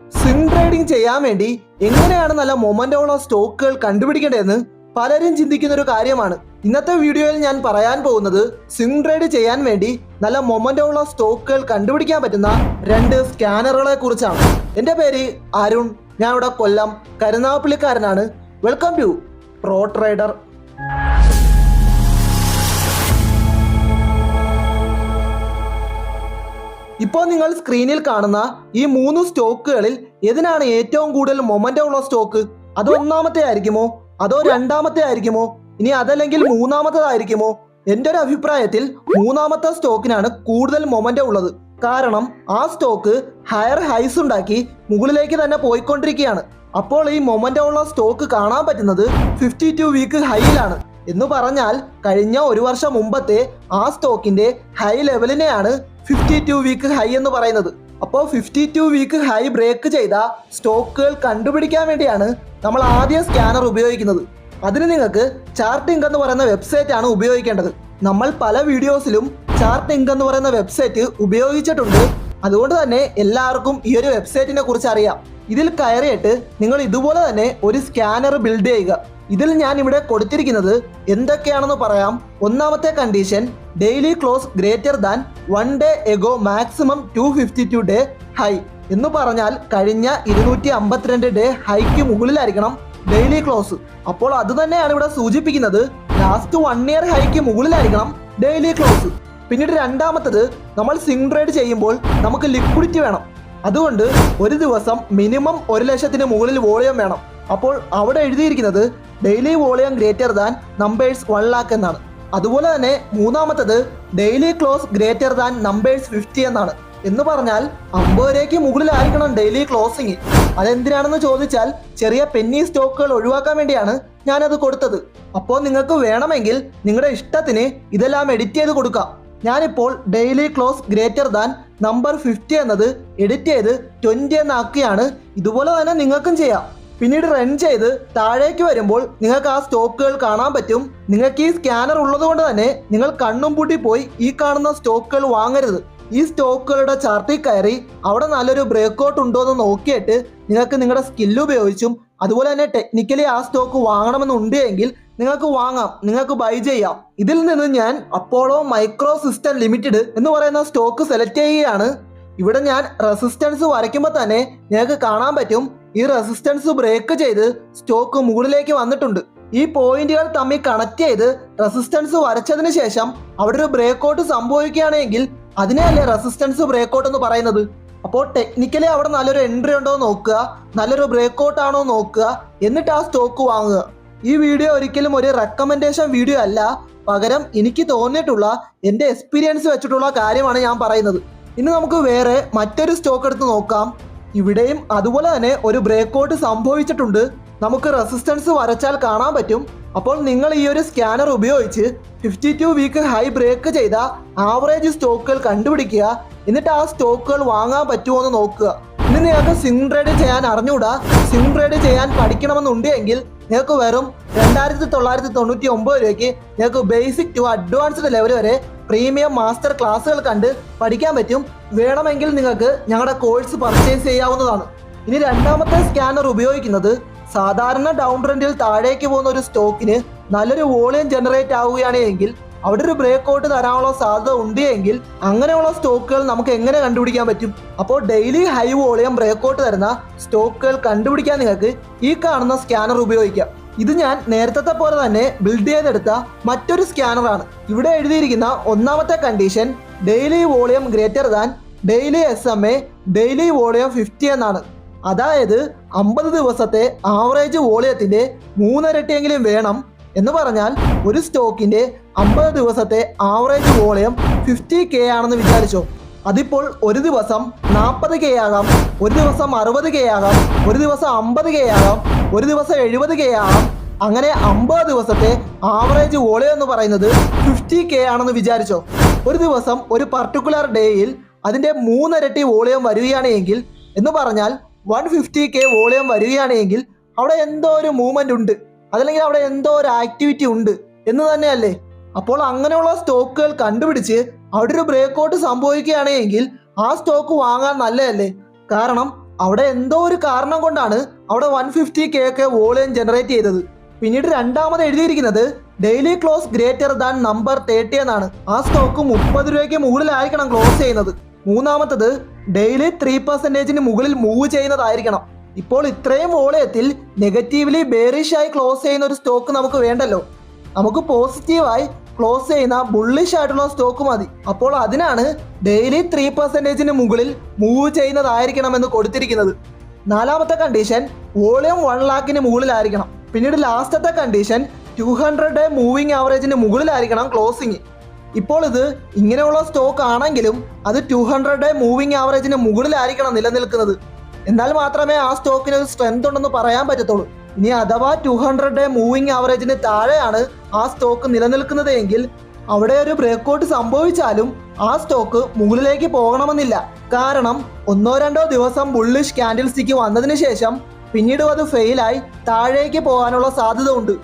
Swing trading ചെയ്യാൻ വേണ്ടി എങ്ങനെയാണ് നല്ല മൊമെന്റോ ഉള്ള സ്റ്റോക്കുകൾ കണ്ടുപിടിക്കേണ്ടതെന്ന് പലരും ചിന്തിക്കുന്ന ഒരു കാര്യമാണ്. ഇന്നത്തെ വീഡിയോയിൽ ഞാൻ പറയാൻ പോകുന്നത് സ്വിംഗ് ട്രേഡ് ചെയ്യാൻ വേണ്ടി നല്ല മൊമെന്റോ ഉള്ള സ്റ്റോക്കുകൾ കണ്ടുപിടിക്കാൻ പറ്റുന്ന രണ്ട് സ്കാനറുകളെ കുറിച്ചാണ്. എന്റെ പേര് അരുൺ. ഞാൻ ഇവിടെ കൊല്ലം കരുനാഗപ്പള്ളിക്കാരനാണ്. വെൽക്കം ടു പ്രോ ട്രേഡർ ഇപ്പോൾ നിങ്ങൾ സ്ക്രീനിൽ കാണുന്ന ഈ മൂന്ന് സ്റ്റോക്കുകളിൽ ഏതിനാണ് ഏറ്റവും കൂടുതൽ മൊമെന്റോ ഉള്ള സ്റ്റോക്ക്? അത് ഒന്നാമത്തെ ആയിരിക്കുമോ? അതോ രണ്ടാമത്തെ ആയിരിക്കുമോ? ഇനി അതല്ലെങ്കിൽ മൂന്നാമത്തേതായിരിക്കുമോ? എന്റെ ഒരു അഭിപ്രായത്തിൽ മൂന്നാമത്തെ സ്റ്റോക്കിനാണ് കൂടുതൽ മൊമെന്റോ ഉള്ളത്. കാരണം ആ സ്റ്റോക്ക് ഹയർ ഹൈസ് ഉണ്ടാക്കി മുകളിലേക്ക് തന്നെ പോയിക്കൊണ്ടിരിക്കുകയാണ്. അപ്പോൾ ഈ മൊമെന്റോ ഉള്ള സ്റ്റോക്ക് കാണാൻ പറ്റുന്നത് ഫിഫ്റ്റി ടു വീക്ക് ഹൈയിലാണ് എന്ന് പറഞ്ഞാൽ കഴിഞ്ഞ ഒരു വർഷം മുമ്പത്തെ ആ സ്റ്റോക്കിന്റെ ഹൈ ലെവലിനെയാണ് ഫിഫ്റ്റി ടു വീക്ക് ഹൈ എന്ന് പറയുന്നത്. അപ്പോൾ fifty two week high break ചെയ്ത സ്റ്റോക്കുകൾ കണ്ടുപിടിക്കാൻ വേണ്ടിയാണ് നമ്മൾ ആദ്യം സ്കാനർ ഉപയോഗിക്കുന്നത്. അതിന് നിങ്ങൾക്ക് ചാർട്ട് ഇങ്ക് എന്ന് പറയുന്ന വെബ്സൈറ്റ് ആണ് ഉപയോഗിക്കേണ്ടത്. നമ്മൾ പല വീഡിയോസിലും ചാർട്ട് ഇങ്ക് എന്ന് പറയുന്ന വെബ്സൈറ്റ് ഉപയോഗിച്ചിട്ടുണ്ട്. അതുകൊണ്ട് തന്നെ എല്ലാവർക്കും ഈ ഒരു വെബ്സൈറ്റിനെ കുറിച്ച് അറിയാം. ഇതിൽ കയറിയിട്ട് നിങ്ങൾ ഇതുപോലെ തന്നെ ഒരു സ്കാനർ ബിൽഡ് ചെയ്യുക. ഇതിൽ ഞാൻ ഇവിടെ കൊടുത്തിരിക്കുന്നത് എന്തൊക്കെയാണെന്ന് പറയാം. ഒന്നാമത്തെ condition daily close greater than one day ago maximum two fifty two day high എന്ന് പറഞ്ഞാൽ കഴിഞ്ഞ ഇരുന്നൂറ്റി അമ്പത്തിരണ്ട് ഡേ ഹൈക്ക് മുകളിലായിരിക്കണം ഡെയിലി ക്ലോസ് അപ്പോൾ അത് തന്നെയാണ് ഇവിടെ സൂചിപ്പിക്കുന്നത്. ലാസ്റ്റ് വൺ ഇയർ ഹൈക്ക് മുകളിലായിരിക്കണം ഡെയിലി ക്ലോസ് പിന്നീട് രണ്ടാമത്തത് നമ്മൾ സിംഗ് ട്രേഡ് ചെയ്യുമ്പോൾ നമുക്ക് ലിക്വിഡിറ്റി വേണം. അതുകൊണ്ട് ഒരു ദിവസം മിനിമം ഒരു ലക്ഷത്തിന് മുകളിൽ വോളിയം വേണം. അപ്പോൾ അവിടെ എഴുതിയിരിക്കുന്നത് daily volume greater than numbers one lakh എന്നാണ്. അതുപോലെ തന്നെ മൂന്നാമത്തത് daily close greater than numbers fifty എന്നാണ്. എന്ന് പറഞ്ഞാൽ അമ്പത് രൂപയ്ക്ക് മുകളിലായിരിക്കണം ഡെയിലി ക്ലോസിങ്. അതെന്തിനാണെന്ന് ചോദിച്ചാൽ ചെറിയ പെന്നി സ്റ്റോക്കുകൾ ഒഴിവാക്കാൻ വേണ്ടിയാണ് ഞാനത് കൊടുത്തത്. അപ്പോൾ നിങ്ങൾക്ക് വേണമെങ്കിൽ നിങ്ങളുടെ ഇഷ്ടത്തിന് ഇതെല്ലാം എഡിറ്റ് ചെയ്ത് കൊടുക്കാം. ഞാനിപ്പോൾ daily close greater than number fifty എന്നത് എഡിറ്റ് ചെയ്ത് ട്വന്റി എന്നാക്കിയാണ് ഇതുപോലെ തന്നെ നിങ്ങൾക്കും ചെയ്യാം. പിന്നീട് റൺ ചെയ്ത് താഴേക്ക് വരുമ്പോൾ നിങ്ങൾക്ക് ആ സ്റ്റോക്കുകൾ കാണാൻ പറ്റും. നിങ്ങൾക്ക് ഈ സ്കാനർ ഉള്ളതുകൊണ്ട് തന്നെ നിങ്ങൾ കണ്ണും പൂട്ടി പോയി ഈ കാണുന്ന സ്റ്റോക്കുകൾ വാങ്ങരുത്. ഈ സ്റ്റോക്കുകളുടെ ചാർട്ടിൽ കയറി അവിടെ നല്ലൊരു ബ്രേക്ക് ഔട്ട് ഉണ്ടോ എന്ന് നോക്കിയിട്ട് നിങ്ങൾക്ക് നിങ്ങളുടെ സ്കില്ല് ഉപയോഗിച്ചും അതുപോലെ തന്നെ ടെക്നിക്കലി ആ സ്റ്റോക്ക് വാങ്ങണമെന്നുണ്ട് എങ്കിൽ നിങ്ങൾക്ക് വാങ്ങാം. നിങ്ങൾക്ക് ബൈ ചെയ്യാം. ഇതിൽ നിന്ന് ഞാൻ അപ്പോളോ മൈക്രോ സിസ്റ്റം ലിമിറ്റഡ് എന്ന് പറയുന്ന സ്റ്റോക്ക് സെലക്ട് ചെയ്യുകയാണ്. ഇവിടെ ഞാൻ റെസിസ്റ്റൻസ് വരയ്ക്കുമ്പോൾ തന്നെ നിങ്ങൾക്ക് കാണാൻ പറ്റും. ഈ റെസിസ്റ്റൻസ് ബ്രേക്ക് ചെയ്ത് സ്റ്റോക്ക് മുകളിലേക്ക് വന്നിട്ടുണ്ട്. ഈ പോയിന്റുകൾ തമ്മിൽ കണക്ട് ചെയ്ത് റെസിസ്റ്റൻസ് വരച്ചതിന് ശേഷം അവിടെ ഒരു ബ്രേക്ക് ഔട്ട് സംഭവിക്കുകയാണെങ്കിൽ അതിനെയല്ലേ റെസിസ്റ്റൻസ് ബ്രേക്ക് ഔട്ട് എന്ന് പറയുന്നത്? അപ്പോൾ ടെക്നിക്കലി അവിടെ നല്ലൊരു എൻട്രി ഉണ്ടോ നോക്കുക നല്ലൊരു ബ്രേക്ക് ഔട്ട് ആണോ നോക്കുക എന്നിട്ട് ആ സ്റ്റോക്ക് വാങ്ങുക. ഈ വീഡിയോ ഒരിക്കലും ഒരു റെക്കമെൻഡേഷൻ വീഡിയോ അല്ല. പകരം എനിക്ക് തോന്നിയിട്ടുള്ള എന്റെ എക്സ്പീരിയൻസ് വെച്ചിട്ടുള്ള കാര്യമാണ് ഞാൻ പറയുന്നത്. ഇനി നമുക്ക് വേറെ മറ്റൊരു സ്റ്റോക്ക് എടുത്ത് നോക്കാം. ഇവിടെയും അതുപോലെ തന്നെ ഒരു ബ്രേക്കൗട്ട് സംഭവിച്ചിട്ടുണ്ട്. നമുക്ക് റെസിസ്റ്റൻസ് വരച്ചാൽ കാണാൻ പറ്റും. അപ്പോൾ നിങ്ങൾ ഈ ഒരു സ്കാനർ ഉപയോഗിച്ച് fifty two week high break ചെയ്ത ആവറേജ് സ്റ്റോക്കുകൾ കണ്ടുപിടിക്കുക. എന്നിട്ട് ആ സ്റ്റോക്കുകൾ വാങ്ങാൻ പറ്റുമോ എന്ന് നോക്കുക. ഇനി നിങ്ങൾക്ക് സിംഗ് ട്രേഡ് ചെയ്യാൻ അറിഞ്ഞുകൂടാ. സിംഗ് ട്രേഡ് ചെയ്യാൻ പഠിക്കണമെന്നുണ്ടെങ്കിൽ നിങ്ങൾക്ക് വെറും രണ്ടായിരത്തി തൊള്ളായിരത്തി തൊണ്ണൂറ്റി ഒമ്പത് രൂപയ്ക്ക് നിങ്ങൾക്ക് ബേസിക് ടു അഡ്വാൻസ്ഡ് ലെവൽ വരെ പ്രീമിയം മാസ്റ്റർ ക്ലാസ്സുകൾ കണ്ട് പഠിക്കാൻ പറ്റും. വേണമെങ്കിൽ നിങ്ങൾക്ക് ഞങ്ങളുടെ കോഴ്സ് പർച്ചേസ് ചെയ്യാവുന്നതാണ്. ഇനി രണ്ടാമത്തെ സ്കാനർ ഉപയോഗിക്കുന്നത് സാധാരണ ഡൗൺ ട്രെൻഡിൽ താഴേക്ക് പോകുന്ന ഒരു സ്റ്റോക്കിന് നല്ലൊരു വോളിയം ജനറേറ്റ് ആവുകയാണ് എങ്കിൽ അവിടെ ഒരു ബ്രേക്ക് ഔട്ട് തരാനുള്ള സാധ്യത ഉണ്ട് എങ്കിൽ അങ്ങനെയുള്ള സ്റ്റോക്കുകൾ നമുക്ക് എങ്ങനെ കണ്ടുപിടിക്കാൻ പറ്റും? അപ്പോൾ daily high volume break out തരുന്ന സ്റ്റോക്കുകൾ കണ്ടുപിടിക്കാൻ നിങ്ങൾക്ക് ഈ കാണുന്ന സ്കാനർ ഉപയോഗിക്കാം. ഇത് ഞാൻ നേരത്തെ പോലെ തന്നെ ബിൽഡ് ചെയ്തെടുത്ത മറ്റൊരു സ്കാനറാണ് ഇവിടെ എഴുതിയിരിക്കുന്ന ഒന്നാമത്തെ condition daily volume greater than daily S M A daily volume fifty എന്നാണ്. അതായത് അമ്പത് ദിവസത്തെ ആവറേജ് വോളിയത്തിന്റെ മൂന്നിരട്ടിയെങ്കിലും വേണം എന്ന് പറഞ്ഞാൽ ഒരു സ്റ്റോക്കിന്റെ അമ്പത് ദിവസത്തെ ആവറേജ് വോളിയം ഫിഫ്റ്റി കെ ആണെന്ന് വിചാരിച്ചോ. അതിപ്പോൾ ഒരു ദിവസം നാൽപ്പത് കെ ആകാം ഒരു ദിവസം അറുപത് കെ ആകാം ഒരു ദിവസം അമ്പത് കെ ആകാം ഒരു ദിവസം എഴുപത് കെ ആകാം അങ്ങനെ അമ്പത് ദിവസത്തെ ആവറേജ് വോളിയം എന്ന് പറയുന്നത് ഫിഫ്റ്റി കെ ആണെന്ന് വിചാരിച്ചോ. ഒരു ദിവസം ഒരു പർട്ടിക്കുലർ ഡേയിൽ അതിന്റെ മൂന്നിരട്ടി വോളിയം വരികയാണ് എങ്കിൽ എന്ന് പറഞ്ഞാൽ വൺ ഫിഫ്റ്റി കെ വോളിയം വരികയാണ് എങ്കിൽ അവിടെ എന്തോ ഒരു മൂവ്മെന്റ് ഉണ്ട്. അതല്ലെങ്കിൽ അവിടെ എന്തോ ഒരു ആക്ടിവിറ്റി ഉണ്ട് എന്ന് തന്നെയല്ലേ? അപ്പോൾ അങ്ങനെയുള്ള സ്റ്റോക്കുകൾ കണ്ടുപിടിച്ച് അവിടെ ഒരു ബ്രേക്ക് ഔട്ട് സംഭവിക്കുകയാണ് സംഭവിക്കുകയാണെങ്കിൽ ആ സ്റ്റോക്ക് വാങ്ങാൻ നല്ലതല്ലേ? കാരണം അവിടെ എന്തോ ഒരു കാരണം കൊണ്ടാണ് അവിടെ വൺ ഫിഫ്റ്റി കെ ഒക്കെ വോളിയം ജനറേറ്റ് ചെയ്തത്. പിന്നീട് രണ്ടാമത് എഴുതിയിരിക്കുന്നത് daily close greater than number thirty എന്നാണ്. ആ സ്റ്റോക്ക് മുപ്പത് രൂപയ്ക്ക് മുകളിലായിരിക്കണം ക്ലോസ് ചെയ്യുന്നത്. മൂന്നാമത്തത് ഡെയിലി ത്രീ പെർസെന്റേജിന് മുകളിൽ മൂവ് ചെയ്യുന്നതായിരിക്കണം. ഇപ്പോൾ ഇത്രയും വോളയത്തിൽ നെഗറ്റീവ്ലി ബേറിഷ് ആയി ക്ലോസ് ചെയ്യുന്ന ഒരു സ്റ്റോക്ക് നമുക്ക് വേണ്ടല്ലോ. നമുക്ക് പോസിറ്റീവായി ക്ലോസ് ചെയ്യുന്ന ബുള്ളിഷ് ആയിട്ടുള്ള സ്റ്റോക്ക് മതി. അപ്പോൾ അതിനാണ് ഡെയിലി ത്രീ പെർസെന്റേജിന് മുകളിൽ മൂവ് ചെയ്യുന്നതായിരിക്കണം എന്ന് കൊടുത്തിരിക്കുന്നത്. നാലാമത്തെ കണ്ടീഷൻ വോളിയം വൺ ലാക്കിന് മുകളിലായിരിക്കണം. പിന്നീട് ലാസ്റ്റത്തെ condition two hundred day moving ആവറേജിന് മുകളിലായിരിക്കണം ക്ലോസിങ് ഇപ്പോൾ ഇത് ഇങ്ങനെയുള്ള സ്റ്റോക്ക് ആണെങ്കിലും അത് ടു ഹൺഡ്രഡ് ഡേ മൂവിങ് ആവറേജിന് മുകളിലായിരിക്കണം നിലനിൽക്കുന്നത്. എന്നാൽ മാത്രമേ ആ സ്റ്റോക്കിന് ഒരു സ്ട്രെങ്ത് ഉണ്ടെന്ന് പറയാൻ പറ്റത്തുള്ളൂ. ഇനി അഥവാ ടു ഹൺഡ്രഡ് ഡേ മൂവിങ് ആവറേജിന് താഴെയാണ് ആ സ്റ്റോക്ക് നിലനിൽക്കുന്നത് എങ്കിൽ അവിടെ ഒരു ബ്രേക്കൗട്ട് സംഭവിച്ചാലും ആ സ്റ്റോക്ക് മുകളിലേക്ക് പോകണമെന്നില്ല. കാരണം ഒന്നോ രണ്ടോ ദിവസം ബുള്ളിഷ് സ്റ്റിക്ക് വന്നതിന് ശേഷം പിന്നീട് അത് ഫെയിലായി താഴേക്ക് പോകാനുള്ള സാധ്യത ഉണ്ട്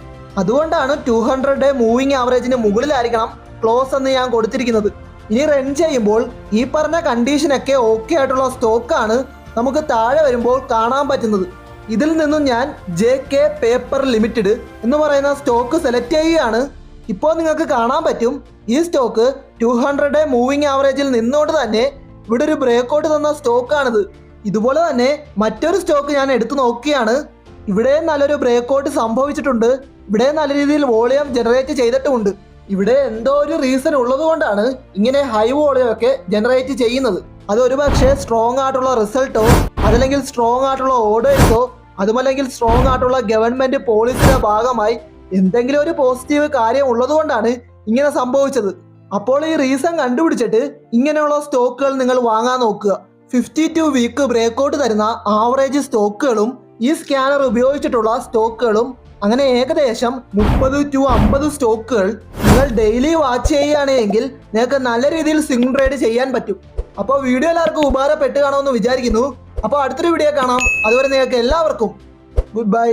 അതുകൊണ്ടാണ് ടു ഹൺഡ്രഡ് ഡേ മൂവിങ് ആവറേജിന് മുകളിലായിരിക്കണം ക്ലോസ് എന്ന് ഞാൻ കൊടുത്തിരിക്കുന്നത്. ഇനി റൺ ചെയ്യുമ്പോൾ ഈ പറഞ്ഞ കണ്ടീഷനൊക്കെ ഓക്കെ ആയിട്ടുള്ള സ്റ്റോക്കാണ് നമുക്ക് താഴെ വരുമ്പോൾ കാണാൻ പറ്റുന്നത്. ഇതിൽ നിന്നും ഞാൻ ജെ കെ പേപ്പർ ലിമിറ്റഡ് എന്ന് പറയുന്ന സ്റ്റോക്ക് സെലക്ട് ചെയ്യുകയാണ്. ഇപ്പോൾ നിങ്ങൾക്ക് കാണാൻ പറ്റും ഈ സ്റ്റോക്ക് ടു ഹൺഡ്രഡ് മൂവിങ് ആവറേജിൽ നിന്നുകൊണ്ട് തന്നെ ഇവിടെ ഒരു ബ്രേക്കൗട്ട് തന്ന സ്റ്റോക്കാണിത് ഇതുപോലെ തന്നെ മറ്റൊരു സ്റ്റോക്ക് ഞാൻ എടുത്തു നോക്കിയാണ് ഇവിടെ നല്ലൊരു ബ്രേക്ക് ഔട്ട് സംഭവിച്ചിട്ടുണ്ട്. ഇവിടെ നല്ല രീതിയിൽ വോളിയം ജനറേറ്റ് ചെയ്തിട്ടുമുണ്ട്. ഇവിടെ എന്തോ ഒരു റീസൺ ഉള്ളത് കൊണ്ടാണ് ഇങ്ങനെ ഹൈ വോളിയം ഒക്കെ ജനറേറ്റ് ചെയ്യുന്നത്. അത് ഒരുപക്ഷെ സ്ട്രോങ് ആയിട്ടുള്ള റിസൾട്ടോ അതല്ലെങ്കിൽ സ്ട്രോങ് ആയിട്ടുള്ള ഓർഡേഴ്സോ അതുമല്ലെങ്കിൽ സ്ട്രോങ് ആയിട്ടുള്ള ഗവൺമെന്റ് പോളിസിയുടെ ഭാഗമായി എന്തെങ്കിലും ഒരു പോസിറ്റീവ് കാര്യം ഉള്ളത് കൊണ്ടാണ് ഇങ്ങനെ സംഭവിച്ചത്. അപ്പോൾ ഈ റീസൺ കണ്ടുപിടിച്ചിട്ട് ഇങ്ങനെയുള്ള സ്റ്റോക്കുകൾ നിങ്ങൾ വാങ്ങാൻ നോക്കുക. ഫിഫ്റ്റി ടു വീക്ക് ബ്രേക്കൗട്ട് തരുന്ന ആവറേജ് സ്റ്റോക്കുകളും ഈ സ്കാനർ ഉപയോഗിച്ചിട്ടുള്ള സ്റ്റോക്കുകളും അങ്ങനെ ഏകദേശം മുപ്പത് ടു അമ്പത് സ്റ്റോക്കുകൾ നിങ്ങൾ ഡെയിലി വാച്ച് ചെയ്യുകയാണെങ്കിൽ നിങ്ങൾക്ക് നല്ല രീതിയിൽ സിംഗ് ട്രേഡ് ചെയ്യാൻ പറ്റും. അപ്പോൾ വീഡിയോ എല്ലാവർക്കും ഉപകാരപ്പെട്ട് കാണുമെന്ന് വിചാരിക്കുന്നു. അപ്പോൾ അടുത്തൊരു വീഡിയോ കാണാം. അതുവരെ നിങ്ങൾക്ക് എല്ലാവർക്കും ഗുഡ് ബൈ